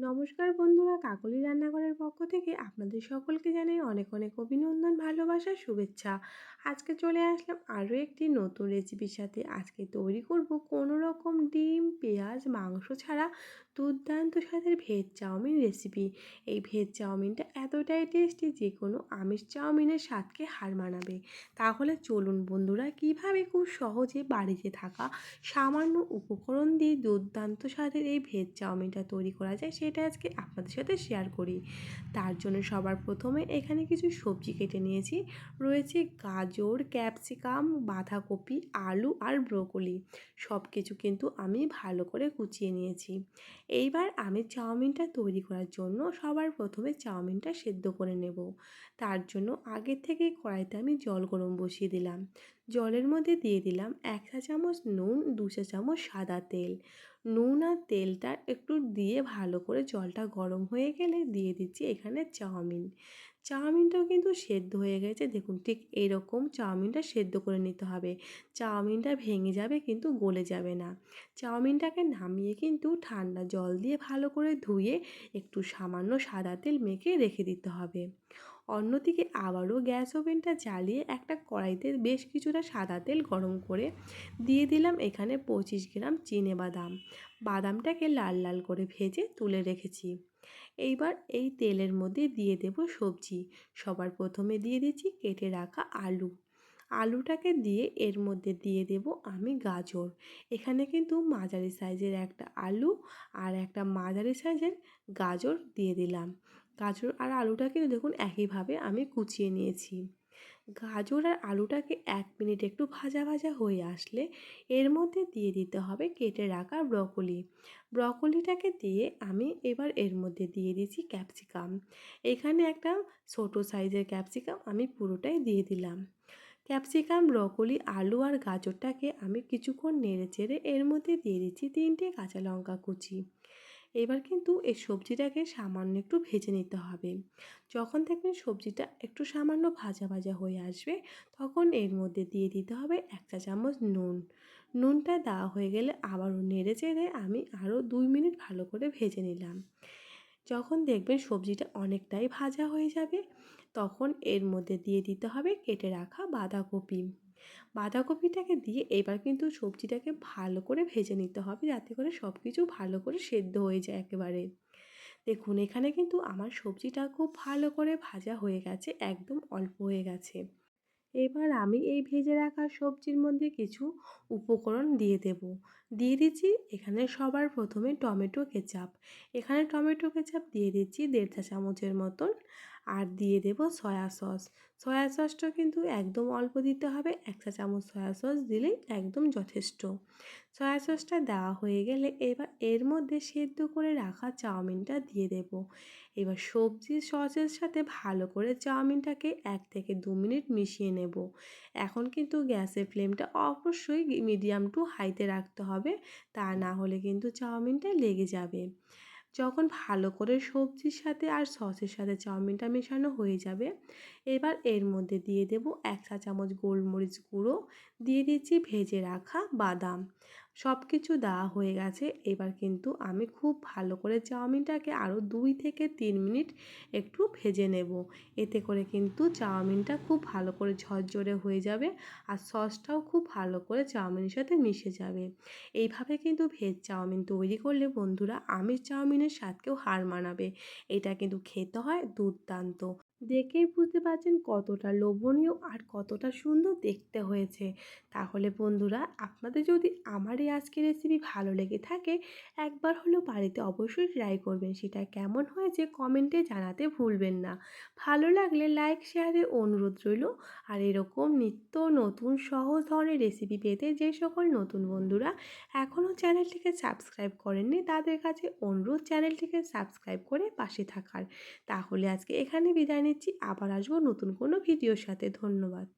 নমস্কার বন্ধুরা, কাকলি রান্নাঘরের পক্ষ থেকে আপনাদের সকলকে জানাই অনেক অনেক অভিনন্দন, ভালোবাসা, শুভেচ্ছা। আজকে চলে আসলাম আরও একটি নতুন রেসিপির সাথে। আজকে তৈরি করব কোনো রকম ডিম, পেঁয়াজ, মাংস ছাড়া দুর্দান্ত স্বাদের ভেজ চাউমিন রেসিপি। এই ভেজ চাউমিনটা এতটাই টেস্টি যে কোনো আমিষ চাউমিনের স্বাদকে হার মানাবে। তাহলে চলুন বন্ধুরা, কীভাবে খুব সহজে বাড়িতে থাকা সামান্য উপকরণ দিয়ে দুর্দান্ত স্বাদের এই ভেজ চাউমিনটা তৈরি করা যায় সেটা আজকে আপনাদের সাথে শেয়ার করি। তার জন্য সবার প্রথমে এখানে কিছু সবজি কেটে নিয়েছি। রয়েছে গাজর, ক্যাপসিকাম, বাঁধাকপি, আলু আর ব্রোকলি। সব কিছু কিন্তু আমি ভালো করে কুচিয়ে নিয়েছি। এইবার আমি চাউমিনটা তৈরি করার জন্য সবার প্রথমে চাউমিনটা সেদ্ধ করে নেব। তার জন্য আগের থেকে কড়াইতে আমি জল গরম বসিয়ে দিলাম। জলের মধ্যে দিয়ে দিলাম এক চা চামচ নুন, দু চা চামচ সাদা তেল। নুন আর তেলটা একটু দিয়ে ভালো করে জলটা গরম হয়ে গেলে দিয়ে দিচ্ছি এখানে চাউমিন। চাউমিনটাও কিন্তু সেদ্ধ হয়ে গেছে। দেখুন, ঠিক এরকম চাউমিনটা সেদ্ধ করে নিতে হবে। চাউমিনটা ভেঙে যাবে কিন্তু গলে যাবে না। চাউমিনটাকে নামিয়ে কিন্তু ঠান্ডা জল দিয়ে ভালো করে ধুয়ে একটু সামান্য সাদা তেল মেখে রেখে দিতে হবে। অন্যদিকে আবারও গ্যাস ওভেনটা জ্বালিয়ে একটা কড়াইতে বেশ কিছুটা সাদা তেল গরম করে দিয়ে দিলাম এখানে পঁচিশ গ্রাম চিনে বাদাম। বাদামটাকে লাল লাল করে ভেজে তুলে রেখেছি। এইবার এই তেলের মধ্যে দিয়ে দেব সবজি। সবার প্রথমে দিয়ে দিচ্ছি কেটে রাখা আলু। আলুটাকে দিয়ে এর মধ্যে দিয়ে দেব আমি গাজর। এখানে কিন্তু মাঝারি সাইজের একটা আলু আর একটা মাঝারি সাইজের গাজর দিয়ে দিলাম। গাজর আর আলুটাকে দেখুন একইভাবে আমি কুচিয়ে নিয়েছি। গাজর আর আলুটাকে এক মিনিট একটু ভাজা ভাজা হয়ে আসলে এর মধ্যে দিয়ে দিতে হবে কেটে রাখা ব্রকলি। ব্রকলিটাকে দিয়ে আমি এবার এর মধ্যে দিয়ে দিচ্ছি ক্যাপসিকাম। এখানে একটা ছোট সাইজের ক্যাপসিকাম আমি পুরোটাই দিয়ে দিলাম। ক্যাপসিকাম, ব্রকলি, আলু আর গাজরটাকে আমি কিছুক্ষণ নেড়ে চেড়ে এর মধ্যে দিয়ে দিচ্ছি তিনটে কাঁচা লঙ্কা কুচি। এবার কিন্তু এই সবজিটাকে সামান্য একটু ভেজে নিতে হবে। যখন দেখবেন সবজিটা একটু সামান্য ভাজা ভাজা হয়ে আসবে, তখন এর মধ্যে দিয়ে দিতে হবে এক চা চামচ নুন। নুনটা দেওয়া হয়ে গেলে আবারও নেড়ে চেড়ে আমি আরও দুই মিনিট ভালো করে ভেজে নিলাম। যখন দেখবেন সবজিটা অনেকটাই ভাজা হয়ে যাবে, তখন এর মধ্যে দিয়ে দিতে হবে কেটে রাখা বাঁধাকপি। বাঁধাকপিটাকে দিয়ে এবার কিন্তু সবজিটাকে ভালো করে ভেজে নিতে হবে যাতে করে সব কিছু ভালো করে সেদ্ধ হয়ে যায় একেবারে। দেখুন, এখানে কিন্তু আমার সবজিটা খুব ভালো করে ভাজা হয়ে গেছে, একদম অল্প হয়ে গেছে। এবার আমি এই ভেজে রাখা সবজির মধ্যে কিছু উপকরণ দিয়ে দেব। দিয়ে দিচ্ছি এখানে সবার প্রথমে টমেটো কেচাপ। এখানে টমেটো কেচাপ দিয়ে দিচ্ছি দেড় চা চামচের মতন। আর দিয়ে দেব সয়া সস সয়া সসটা কিন্তু একদম অল্প দিতে হবে, এক চা চামচ সয়া সস দিলেই একদম যথেষ্ট। সয়া সসটা দেওয়া হয়ে গেলে এবার এর মধ্যে সেদ্ধ করে রাখা চাউমিনটা দিয়ে দেব। এবার সবজি সসের সাথে ভালো করে চাউমিনটাকে এক থেকে দু মিনিট মিশিয়ে নেব। এখন কিন্তু গ্যাসের ফ্লেমটা অবশ্যই মিডিয়াম টু হাইতে রাখতে হবে, তা না হলে কিন্তু চাউমিনটা লেগে যাবে। যখন ভালো করে সবজির সাথে আর সসের সাথে চাউমিনটা মেশানো হয়ে যাবে, এবার এর মধ্যে দিয়ে দেব এক চা চামচ গোলমরিচ গুঁড়ো, দিয়ে দিচ্ছি ভেজে রাখা বাদাম। সব কিছু দেওয়া হয়ে গেছে। এবার কিন্তু আমি খুব ভালো করে চাউমিনটাকে আরও দুই থেকে তিন মিনিট একটু ভেজে নেব। এতে করে কিন্তু চাউমিনটা খুব ভালো করে ঝরঝরে হয়ে যাবে আর সসটাও খুব ভালো করে চাউমিনের সাথে মিশে যাবে। এইভাবে কিন্তু ভেজ চাউমিন তৈরি করলে বন্ধুরা আমিষ চাউমিনের স্বাদকেও হার মানাবে। এটা কিন্তু খেতে হয় দুর্দান্ত। দেখেই বুঝতে পারছেন কতটা লোভনীয় আর কতটা সুন্দর দেখতে হয়েছে। তাহলে বন্ধুরা আপনাদের যদি আমার এই আজকের রেসিপি ভালো লেগে থাকে, একবার হলেও বাড়িতে অবশ্যই ট্রাই করবেন। সেটা কেমন হয়েছে কমেন্টে জানাতে ভুলবেন না। ভালো লাগলে লাইক শেয়ারের অনুরোধ রইল। আর এরকম নিত্য নতুন সহজ ধরনের রেসিপি পেতে যে সকল নতুন বন্ধুরা এখনও চ্যানেলটিকে সাবস্ক্রাইব করেননি, তাদের কাছে অনুরোধ চ্যানেলটিকে সাবস্ক্রাইব করে পাশে থাকার। তাহলে আজকে এখানে বিদায় নিচ্ছি। আবার আসব নতুন কোনো ভিডিওর সাথে। ধন্যবাদ।